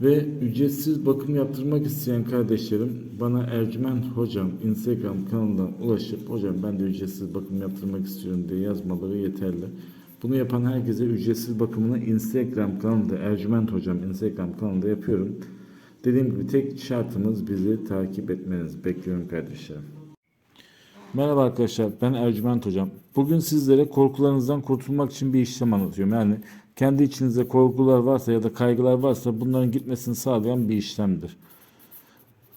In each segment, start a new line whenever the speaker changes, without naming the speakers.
Ve ücretsiz bakım yaptırmak isteyen kardeşlerim bana Ercüment Hocam Instagram kanalından ulaşıp hocam ben de ücretsiz bakım yaptırmak istiyorum diye yazmaları yeterli. Bunu yapan herkese ücretsiz bakımını Instagram kanalında Ercüment Hocam Instagram kanalında yapıyorum. Dediğim gibi tek şartımız bizi takip etmeniz. Bekliyorum kardeşlerim. Merhaba arkadaşlar ben Ercüment Hocam. Bugün sizlere korkularınızdan kurtulmak için bir işlem anlatıyorum. Yani kendi içinizde korkular varsa ya da kaygılar varsa bunların gitmesini sağlayan bir işlemdir.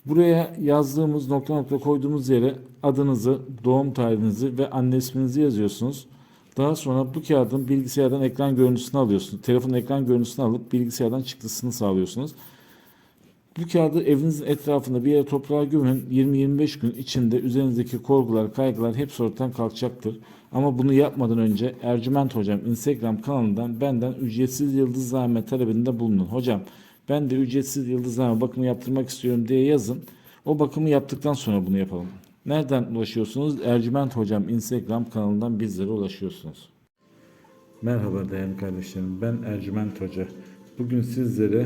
Buraya yazdığımız nokta nokta koyduğumuz yere adınızı, doğum tarihinizi ve anne isminizi yazıyorsunuz. Daha sonra bu kağıdın bilgisayardan ekran görüntüsünü alıyorsunuz. Telefonun ekran görüntüsünü alıp bilgisayardan çıktısını sağlıyorsunuz. Bu kağıdı evinizin etrafında bir yere toprağa gömün. 20-25 gün içinde üzerinizdeki korkular, kaygılar hepsi ortadan kalkacaktır. Ama bunu yapmadan önce Ercüment Hocam Instagram kanalından benden ücretsiz yıldızlame talebinde bulunun. Hocam ben de ücretsiz yıldızlame bakımı yaptırmak istiyorum diye yazın. O bakımı yaptıktan sonra bunu yapalım. Nereden ulaşıyorsunuz? Ercüment Hocam Instagram kanalından bizlere ulaşıyorsunuz. Merhaba değerli kardeşlerim. Ben Ercüment Hoca. Bugün sizlere